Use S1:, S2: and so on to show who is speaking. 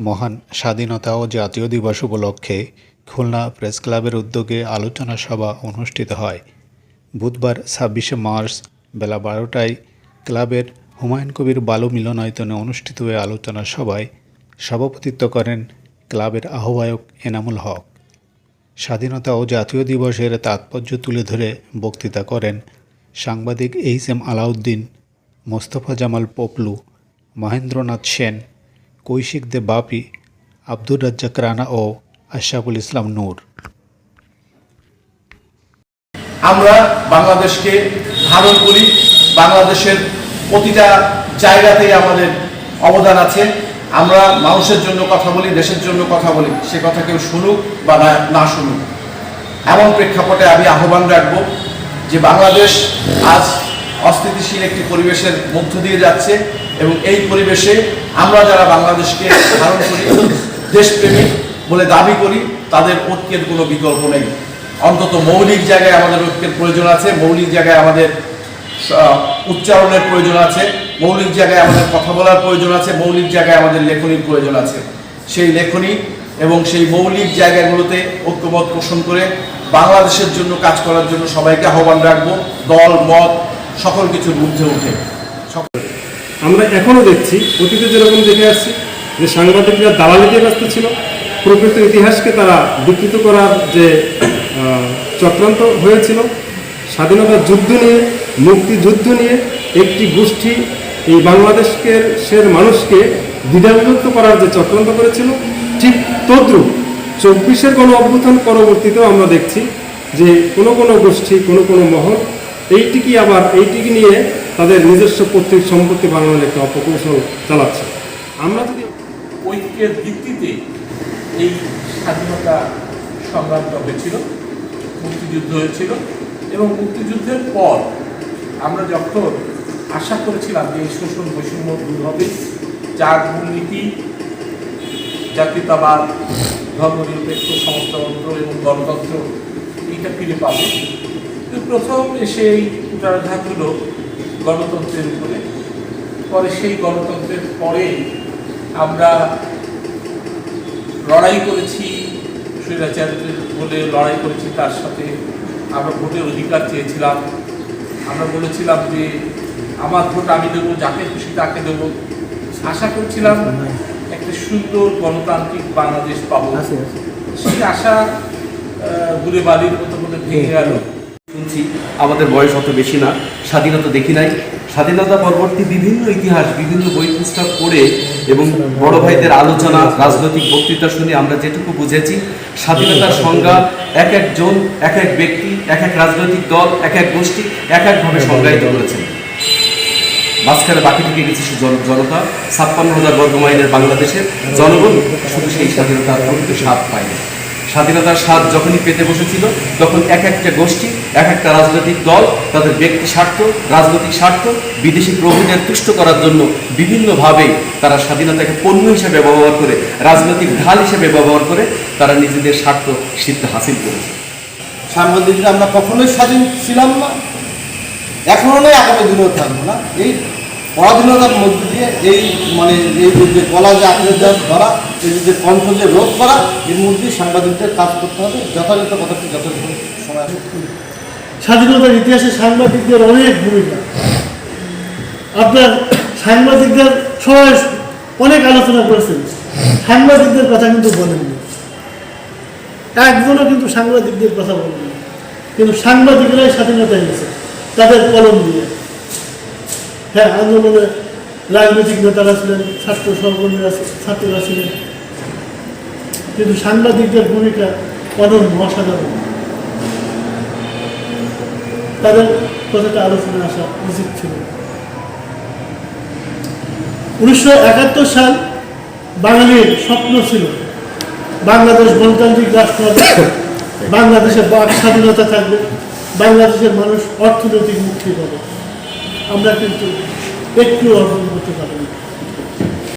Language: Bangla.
S1: মহান স্বাধীনতা ও জাতীয় দিবস উপলক্ষে খুলনা প্রেস ক্লাবের উদ্যোগে আলোচনা সভা অনুষ্ঠিত হয়। বুধবার ছাব্বিশে মার্চ বেলা বারোটায় ক্লাবের হুমায়ুন কবির বালু মিলনায়তনে অনুষ্ঠিত হয়ে আলোচনা সভায় সভাপতিত্ব করেন ক্লাবের আহ্বায়ক এনামুল হক। স্বাধীনতা ও জাতীয় দিবসের তাৎপর্য তুলে ধরে বক্তৃতা করেন সাংবাদিক এইচ এম আলাউদ্দিন, মোস্তফা জামাল পপলু, মহেন্দ্রনাথ সেন কৌশিক দে বাপি, আব্দুর রাজ্জাক রানা ও আশরাফুল ইসলাম নূর।
S2: আমরা বাংলাদেশকে ধারণ করি, বাংলাদেশের প্রতিটা জায়গাতেই আমাদের অবদান আছে। আমরা মানুষের জন্য কথা বলি, দেশের জন্য কথা বলি, সে কথা কেউ শুনুক বা না শুনুক। এমন প্রেক্ষাপটে আমি আহ্বান রাখব যে বাংলাদেশ আজ অস্থিতিশীল একটি পরিবেশের মধ্য দিয়ে যাচ্ছে। এবং এই পরিবেশে আমরা যারা বাংলাদেশকে ধারণ করি, দেশপ্রেমিক বলে দাবি করি, তাদের ঐক্যের কোনো বিকল্প নেই। অন্তত মৌলিক জায়গায় আমাদের ঐক্যের প্রয়োজন আছে, মৌলিক জায়গায় আমাদের উচ্চারণের প্রয়োজন আছে, মৌলিক জায়গায় আমাদের কথা বলার প্রয়োজন আছে, মৌলিক জায়গায় আমাদের লেখনির প্রয়োজন আছে। সেই লেখনী এবং সেই মৌলিক জায়গাগুলোতে ঐক্যমত পোষণ করে বাংলাদেশের জন্য কাজ করার জন্য সবাইকে আহ্বান রাখব। দল, মত, সকল কিছুর ঊর্ধ্বে উঠে। সকল
S3: আমরা এখনও দেখছি, অতীতে যেরকম দেখে আসছি, যে সাংবাদিকরা দালালিতে ব্যস্ত ছিল, প্রকৃত ইতিহাসকে তারা বিকৃত করার যে চক্রান্ত হয়েছিল স্বাধীনতার যুদ্ধ নিয়ে, মুক্তিযুদ্ধ নিয়ে একটি গোষ্ঠী এই বাংলাদেশকে সের মানুষকে দ্বিধাবিভক্ত করার যে চক্রান্ত করেছিল, ঠিক তদ্রুপ চব্বিশের কোনো অভ্যুত্থান পরবর্তীতেও আমরা দেখছি যে কোনো কোনো গোষ্ঠী, কোনো কোনো মহল এইটিকে আবার, এইটিকে নিয়ে তাদের নিজস্ব পৈতৃক সম্পত্তি বানানোর একটা অপকৌশল চালাচ্ছে। আমরা যদি
S4: ঐক্যের ভিত্তিতে এই স্বাধীনতা সংগ্রামটা হয়েছিল, মুক্তিযুদ্ধ হয়েছিল এবং মুক্তিযুদ্ধের পর আমরা যখন আশা করেছিলাম যে এই শোষণ বৈষম্য দূর হবে, যার মূলনীতি জাতীয়তাবাদ, ধর্মনিরপেক্ষ সমস্ততন্ত্র এবং গণতন্ত্র, এইটা ফিরে পাবে। প্রথম এসে এই উদারঘাত হলো গণতন্ত্রের উপরে। পরে সেই গণতন্ত্রের পরে আমরা লড়াই করেছি স্বৈরাচার্যের বলে লড়াই করেছি তার সাথে আমরা ভোটের অধিকার চেয়েছিলাম। আমরা বলেছিলাম যে আমার ভোট আমি দেবো যাকে খুশি তাকে দেবো। আশা করছিলাম একটা সুন্দর গণতান্ত্রিক বাংলাদেশ পাবো। সেই আশা গুলে বালির মতো মতো ভেঙে গেল
S5: শুনছি আমাদের বয়স অত বেশি না, স্বাধীনতা দেখি নাই। স্বাধীনতা পরবর্তী বিভিন্ন ইতিহাস, বিভিন্ন বই পুস্তক পড়ে এবং বড় ভাইদের আলোচনা, রাজনৈতিক বক্তৃতা শুনে আমরা যেটুকু বুঝেছি, স্বাধীনতার সংজ্ঞা এক একজন, এক এক ব্যক্তি, এক এক রাজনৈতিক দল, এক এক গোষ্ঠী, এক একভাবে সংজ্ঞায়িত করেছেন। মাঝখানে বাকি থেকে গেছে জনতা, ছাপ্পান্ন হাজার বর্গ মাইলের বাংলাদেশের জনগণ শুধু সেই স্বাধীনতার প্রকৃত স্বাদ পায়নি। স্বাধীনতার স্বাদ যখনই পেতে বসেছিল, তখন এক একটা গোষ্ঠী, এক একটা রাজনৈতিক দল তাদের ব্যক্তি স্বার্থ, রাজনৈতিক স্বার্থ, বিদেশি প্রভুদের তুষ্ট করার জন্য বিভিন্নভাবে তারা স্বাধীনতাকে পণ্য হিসেবে ব্যবহার করে, রাজনৈতিক ঢাল হিসেবে ব্যবহার করে তারা নিজেদের স্বার্থ সিদ্ধ হাসিল করেছে।
S6: সাংবাদিকরা, আমরা কখনোই স্বাধীন ছিলাম না। এখনও নয়, আগামী দিনেও থাকব না। এই পরাধীনতার মধ্যে দিয়ে এই মানে এই যে গলা যে আঁকড়ে ধরা, এই যে কণ্ঠ যে রোধ করা এর মধ্যে সাংবাদিকদের কাজ করতে হবে। যথাযথ কথাটি যথাযথ সময়
S7: স্বাধীনতার ইতিহাসে সাংবাদিকদের অনেক ভূমিকা। আপনার সাংবাদিকদের সবাই অনেক আলোচনা করেছেন। সাংবাদিকদের কথা কিন্তু বলেননি। একজনও কিন্তু সাংবাদিকদের কথা বলেননি। কিন্তু সাংবাদিকরাই স্বাধীনতা এনেছে, তাদের কলম দিয়ে। হ্যাঁ আন্দোলনে রাজনৈতিক নেতারা ছিলেন, ছাত্র সহকর্মীরা ছাত্ররা ছিলেন। কিন্তু সাংবাদিকদের ভূমিকা অনন্য, অসাধারণ। তাদের কথাটা আলোচনায় আসা উচিত ছিল। উনিশশো একাত্তর সাল বাঙালির স্বপ্ন ছিল বাংলাদেশ গণতান্ত্রিক রাষ্ট্র হবে। বাংলাদেশে বাক স্বাধীনতা থাকবে। বাংলাদেশের মানুষ অর্থনৈতিক মুক্তি পাবে। আমরা কিন্তু একটু অর্জন করতে পারিনি